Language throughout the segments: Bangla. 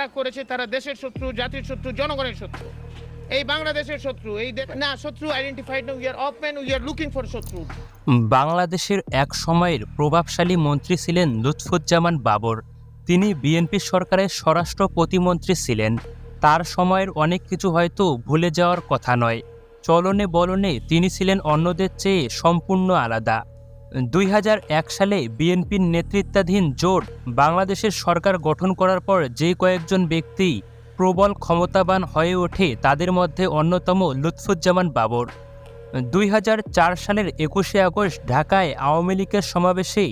যারা করেছে তারা দেশের শত্রু, জাতির শত্রু, জনগণের শত্রু। এই বাংলাদেশের শত্রু, এই না, শত্রু identified we are open we are looking for শত্রু। বাংলাদেশের এক সময়ের প্রভাবশালী মন্ত্রী ছিলেন লুৎফুজ্জামান বাবর। তিনি বিএনপি সরকারের স্বরাষ্ট্র প্রতিমন্ত্রী ছিলেন। তার সময়ের অনেক কিছু হয়তো ভুলে যাওয়ার কথা নয়। চলনে বলনে তিনি ছিলেন অন্যদের চেয়ে সম্পূর্ণ আলাদা। দুই হাজার এক সালে বিএনপির নেতৃত্বাধীন জোট বাংলাদেশের সরকার গঠন করার পর যে কয়েকজন ব্যক্তি প্রবল ক্ষমতাবান হয়ে ওঠে, তাদের মধ্যে অন্যতম লুৎফুজ্জামান বাবর। দুই হাজার চার সালের একুশে আগস্ট ঢাকায় আওয়ামী লীগের সমাবেশে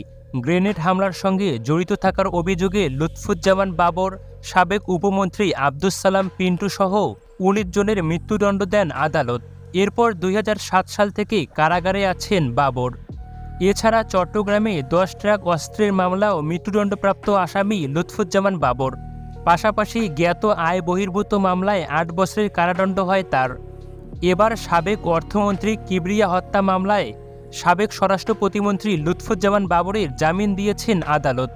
গ্রেনেড হামলার সঙ্গে জড়িত থাকার অভিযোগে লুৎফুজ্জামান বাবর, সাবেক উপমন্ত্রী আব্দুস সালাম পিন্টু সহ উনিশ জনের মৃত্যুদণ্ড দেন আদালত। এরপর দুই হাজার সাত সাল থেকে কারাগারে আছেন বাবর। এছাড়া চট্টগ্রামে দশ ট্রাক অস্ত্রের মামলা ও মৃত্যুদণ্ডপ্রাপ্ত আসামি লুৎফুজ্জামান বাবর। পাশাপাশি জ্ঞাত আয় বহির্ভূত মামলায় আট বছরের কারাদণ্ড হয় তার। এবার সাবেক অর্থমন্ত্রী কিবরিয়া হত্যা মামলায় সাবেক স্বরাষ্ট্র প্রতিমন্ত্রী লুৎফুজ্জামান বাবরের জামিন দিয়েছেন আদালত।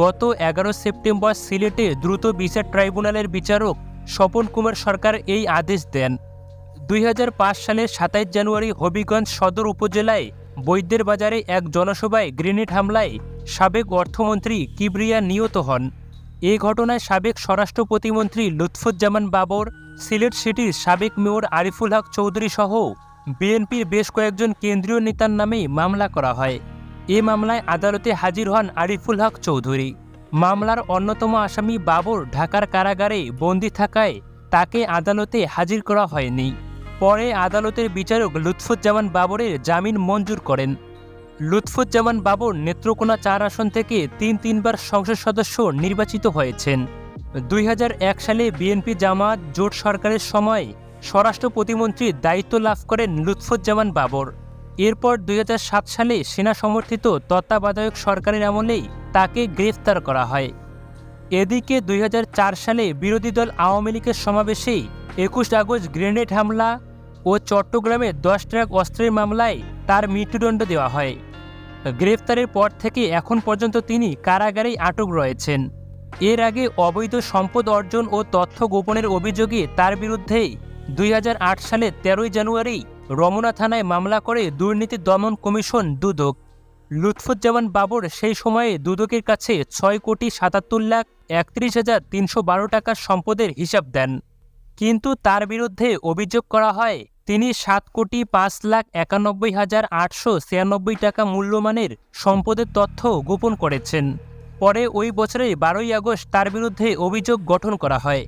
গত এগারো সেপ্টেম্বর সিলেটে দ্রুত বিচার ট্রাইব্যুনালের বিচারক স্বপন কুমার সরকার এই আদেশ দেন। দুই হাজার পাঁচ সালের সাতাইশ জানুয়ারি হবিগঞ্জ সদর উপজেলায় বৈদ্যের বাজারে এক জনসভায় গ্রেনেড হামলায় সাবেক অর্থমন্ত্রী কিবরিয়া নিহত হন। এ ঘটনায় সাবেক স্বরাষ্ট্র প্রতিমন্ত্রী লুৎফুজ্জামান বাবর, সিলেট সিটির সাবেক মেয়র আরিফুল হক চৌধুরী সহ বিএনপির বেশ কয়েকজন কেন্দ্রীয় নেতার নামে মামলা করা হয়। এ মামলায় আদালতে হাজির হন আরিফুল হক চৌধুরী। মামলার অন্যতম আসামি বাবর ঢাকার কারাগারে বন্দি থাকায় তাকে আদালতে হাজির করা হয়নি। পরে আদালতের বিচারক লুৎফুজ্জামান বাবরের জামিন মঞ্জুর করেন। লুৎফুজ্জামান বাবর নেত্রকোনা চার আসন থেকে তিন তিনবার সংসদ সদস্য নির্বাচিত হয়েছেন। দুই হাজার এক সালে বিএনপি জামাত জোট সরকারের সময় স্বরাষ্ট্র প্রতিমন্ত্রীর দায়িত্ব লাভ করেন লুৎফুজ্জামান বাবর। এরপর দুই হাজার সাত সালে সেনা সমর্থিত তত্ত্বাবধায়ক সরকারের আমলেই তাকে গ্রেফতার করা হয়। এদিকে দুই হাজার চার সালে বিরোধী দল আওয়ামী লীগের সমাবেশেই একুশ আগস্ট গ্রেনেড হামলা ও চট্টগ্রামে দশ ট্রাক অস্ত্রের মামলায় তার মৃত্যুদণ্ড দেওয়া হয়। গ্রেফতারের পর থেকে এখন পর্যন্ত তিনি কারাগারেই আটক রয়েছেন। এর আগে অবৈধ সম্পদ অর্জন ও তথ্য গোপনের অভিযোগে তার বিরুদ্ধে দুই হাজার আট সালে তেরোই জানুয়ারি রমনা থানায় মামলা করে দুর্নীতি দমন কমিশন দুদক। লুৎফুজ্জামান বাবর সেই সময়ে দুদকের কাছে ছয় কোটি সাতাত্তর লাখ একত্রিশ হাজার তিনশো বারো টাকার সম্পদের হিসাব দেন। কিন্তু তার বিরুদ্ধে অভিযোগ করা হয়, তিনি সাত কোটি পাঁচ লাখ একানব্বই হাজার আটশো ছিয়ানব্বই টাকা মূল্যমানের সম্পদের তথ্য গোপন করেছেন। পরে ওই বছরের বারোই আগস্ট তার বিরুদ্ধে অভিযোগ গঠন করা হয়।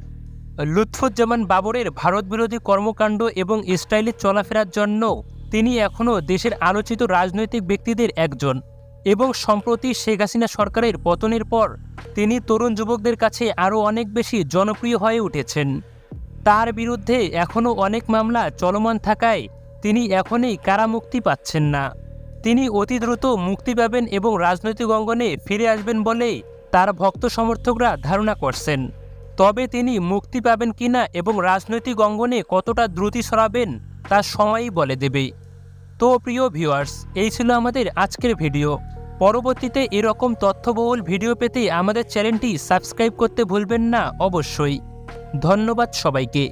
লুৎফুজ্জামান বাবরের ভারত বিরোধী কর্মকাণ্ড এবং স্টাইলে চলাফেরার জন্য তিনি এখনও দেশের আলোচিত রাজনৈতিক ব্যক্তিদের একজন। এবং সম্প্রতি শেখ হাসিনা সরকারের পতনের পর, তিনি তরুণ যুবকদের কাছে আরও অনেক বেশি জনপ্রিয় হয়ে উঠেছেন। তার বিরুদ্ধে এখনও অনেক মামলা চলমান থাকায় তিনি এখনই কারামুক্তি পাচ্ছেন না। তিনি অতি দ্রুত মুক্তি পাবেন এবং রাজনৈতিক অঙ্গনে ফিরে আসবেন বলে তার ভক্ত সমর্থকরা ধারণা করছেন। তবে তিনি মুক্তি পাবেন কিনা এবং রাজনৈতিক অঙ্গনে কতটা দ্রুতি সরাবেন, তা সময়ই বলে দেবে। তো প্রিয় ভিউয়ার্স এই ছিল আমাদের আজকের ভিডিও পরবর্তীতে এরকম তথ্যবহুল ভিডিও পেতে আমাদের চ্যানেলটি সাবস্ক্রাইব করতে ভুলবেন না অবশ্যই। ধন্যবাদ সবাইকে।